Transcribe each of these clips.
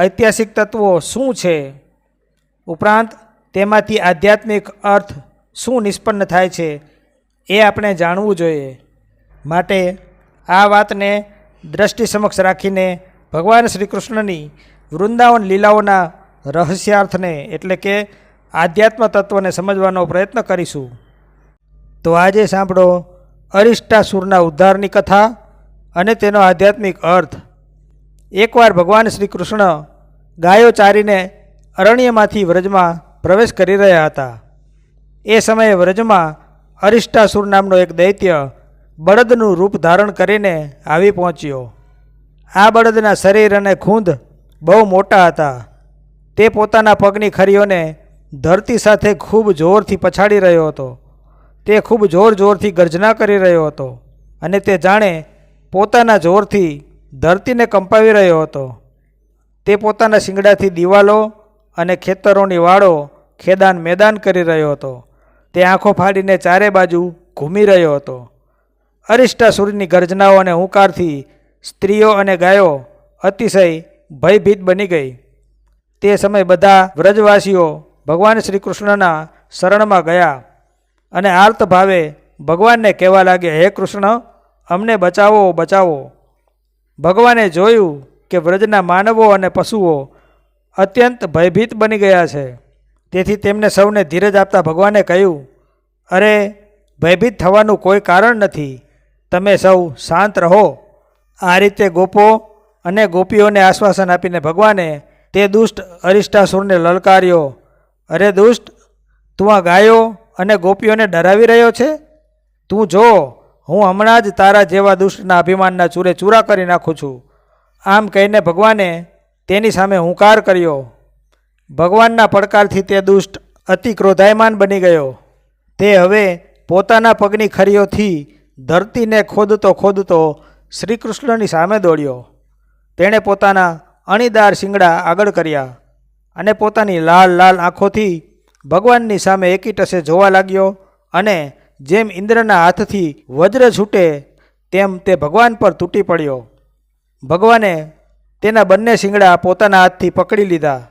ઐતિહાસિક તત્વો શું છે? ઉપરાંત તેમાંથી આધ્યાત્મિક અર્થ શું નિષ્પન્ન થાય છે એ આપણે જાણવું જોઈએ. માટે આ વાતને દ્રષ્ટિ સમક્ષ રાખીને ભગવાન શ્રી કૃષ્ણની વૃંદાવન લીલાઓના રહસ્યાર્થને એટલે કે આધ્યાત્મ તત્વને સમજવાનો પ્રયત્ન કરીશું. તો આજે સાંભળો અરિષ્ટાસુરના ઉદ્ધારની કથા અને તેનો આધ્યાત્મિક અર્થ. એકવાર ભગવાન શ્રી કૃષ્ણ ગાયો ચારીને અરણ્યમાંથી વ્રજમાં પ્રવેશ કરી રહ્યા હતા. એ સમયે વ્રજમાં અરિષ્ટાસુર નામનો એક દૈત્ય બળદનું રૂપ ધારણ કરીને આવી પહોંચ્યો. આ બળદના શરીર અને ખૂંદ બહુ મોટા હતા. તે પોતાના પગની ખરીઓને ધરતી સાથે ખૂબ જોરથી પછાડી રહ્યો હતો. તે ખૂબ જોર જોરથી ગર્જના કરી રહ્યો હતો અને તે જાણે પોતાના જોરથી ધરતીને કંપાવી રહ્યો હતો. તે પોતાના શિંગડાથી દિવાલો અને ખેતરોની વાળો ખેદાન મેદાન કરી રહ્યો હતો. તે આંખો ફાડીને ચારે બાજુ ઘૂમી રહ્યો હતો. અરિષ્ટાસુરની ગર્જનાઓ અને હુંકારથી સ્ત્રીઓ અને ગાયો અતિશય ભયભીત બની ગઈ. તે સમય બધા વ્રજવાસીઓ ભગવાન શ્રી કૃષ્ણના શરણમાં ગયા અને આર્ત ભાવે ભગવાનને કહેવા લાગ્યા, હે કૃષ્ણ, અમને બચાવો બચાવો. ભગવાને જોયું કે વ્રજના માનવો અને પશુઓ અત્યંત ભયભીત બની ગયા છે. તેથી તેમને સૌને ધીરજ આપતા ભગવાને કહ્યું, અરે, ભયભીત થવાનું કોઈ કારણ નથી. તમે સૌ શાંત રહો. આ રીતે ગોપો અને ગોપીઓને આશ્વાસન આપીને ભગવાને તે દુષ્ટ અરિષ્ટાસુરને લલકાર્યો, અરે દુષ્ટ, તું આ ગાયો અને ગોપીઓને ડરાવી રહ્યો છે? તું જો હું હમણાં જ તારા જેવા દુષ્ટના અભિમાનના ચૂરે ચૂરા કરી નાખું છું. આમ કહીને ભગવાને તેની સામે હુંકાર કર્યો. ભગવાનના પડકારથી તે દુષ્ટ અતિ ક્રોધાયમાન બની ગયો. તે હવે પોતાના પગની ખરીઓથી ધરતીને ખોદતો ખોદતો શ્રી કૃષ્ણની સામે દોડ્યો. તેણે પોતાના અણીદાર શિંગડા આગળ કર્યા અને પોતાની લાલ લાલ આંખોથી ભગવાનની સામે એકીટસે જોવા લાગ્યો અને જેમ ઇન્દ્રના હાથથી વજ્ર છૂટે, તેમ તે ભગવાન પર તૂટી પડ્યો. ભગવાને તેના બંને શિંગડા પોતાના હાથથી પકડી લીધા.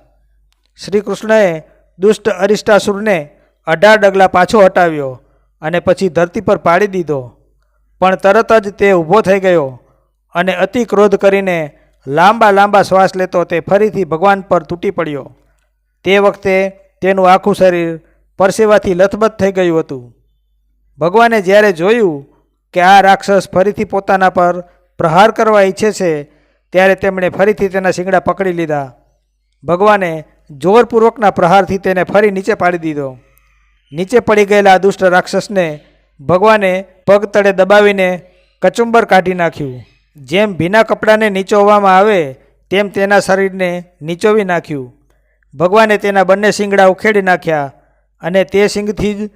શ્રી કૃષ્ણએ દુષ્ટ અરિષ્ટાસુરને અઢાર ડગલા પાછો હટાવ્યો અને પછી ધરતી પર પાડી દીધો. પણ તરત જ તે ઊભો થઈ ગયો અને અતિ ક્રોધ કરીને લાંબા લાંબા શ્વાસ લેતો તે ફરીથી ભગવાન પર તૂટી પડ્યો. તે વખતે તેનું આખું શરીર પરસેવાથી લથબથ થઈ ગયું હતું. ભગવાને જ્યારે જોયું કે આ રાક્ષસ ફરીથી પોતાના પર પ્રહાર કરવા ઈચ્છે છે, ત્યારે તેમણે ફરીથી તેના શિંગડા પકડી લીધા. ભગવાને જોરપૂર્વકના પ્રહારથી તેને ફરી નીચે પાડી દીધો. નીચે પડી ગયેલા દુષ્ટ રાક્ષસને ભગવાને પગ તળે દબાવીને કચુંબર કાઢી નાખ્યું. જેમ ભીના કપડાને નીચોવવામાં આવે, તેમ તેના શરીરને નીચોવી નાખ્યું. ભગવાને તેના બંને શિંગડા ઉખેડી નાખ્યા અને તે શિંગથી જ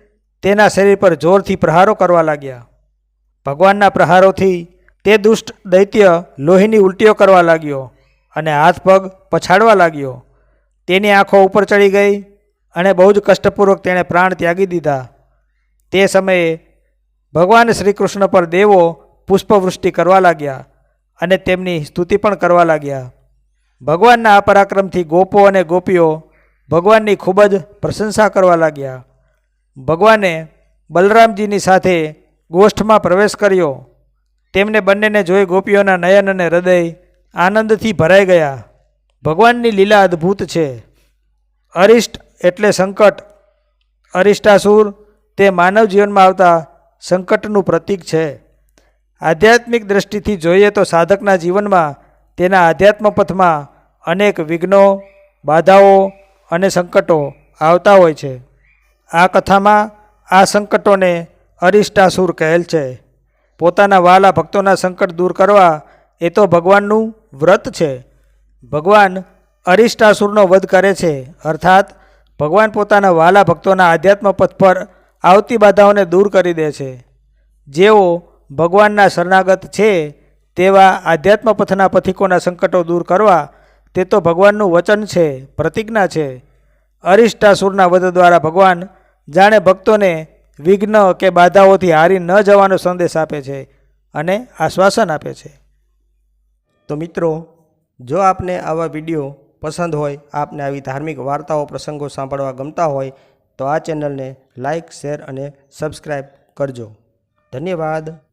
તેના શરીર પર જોરથી પ્રહારો કરવા લાગ્યા. ભગવાનના પ્રહારોથી તે દુષ્ટ દૈત્ય લોહીની ઉલટીઓ કરવા લાગ્યો અને હાથ પગ પછાડવા લાગ્યો. તેની આંખો ઉપર ચડી ગઈ અને બહુ જ કષ્ટપૂર્વક તેણે પ્રાણ ત્યાગી દીધા. તે સમયે ભગવાન શ્રી કૃષ્ણ પર દેવો પુષ્પવૃષ્ટિ કરવા લાગ્યા અને તેમની સ્તુતિ પણ કરવા લાગ્યા. ભગવાનના આ પરાક્રમથી ગોપો અને ગોપીઓ ભગવાનની ખૂબ જ પ્રશંસા કરવા લાગ્યા. ભગવાને બલરામજીની સાથે ગોષ્ઠમાં પ્રવેશ કર્યો. તેમને બંનેને જોઈ ગોપીઓના નયન અને હૃદય આનંદથી ભરાઈ ગયા. ભગવાનની લીલા અદ્ભુત છે. અરિષ્ટ એટલે સંકટ. અરિષ્ટાસુર તે માનવ જીવનમાં આવતા સંકટનું પ્રતીક છે. આધ્યાત્મિક દ્રષ્ટિથી જોઈએ તો સાધકના જીવનમાં તેના આધ્યાત્મ પથમાં અનેક વિઘ્નો, બાધાઓ અને સંકટો આવતા હોય છે. આ કથામાં આ સંકટોને અરિષ્ટાસુર કહેલ છે. પોતાના વાલા ભક્તોના સંકટ દૂર કરવા એ તો ભગવાનનું વ્રત છે. ભગવાન અરિષ્ટાસુરનો વધ કરે છે. અર્થાત, ભગવાન પોતાના વાલા ભક્તોના આધ્યાત્મ પથ પર આવતી બાધાઓને દૂર કરી દે છે. જેઓ ભગવાનના શરણાગત છે, તેવા આધ્યાત્મ પથના પથિકોના સંકટો દૂર કરવા તે તો ભગવાનનું વચન છે, પ્રતિજ્ઞા છે. અરિષ્ટાસુરના વધ દ્વારા ભગવાન જાણે ભક્તોને વિઘ્ન કે બાધાઓથી હારી ન જવાનો સંદેશ આપે છે અને આશ્વાસન આપે છે. તો મિત્રો, જો આપને આવા વીડિયો પસંદ હોય, આપને આવી ધાર્મિક વાર્તાઓ, પ્રસંગો સાંભળવા ગમતા હોય, તો આ ચેનલને લાઇક શેર અને સબસ્ક્રાઈબ કરજો. ધન્યવાદ.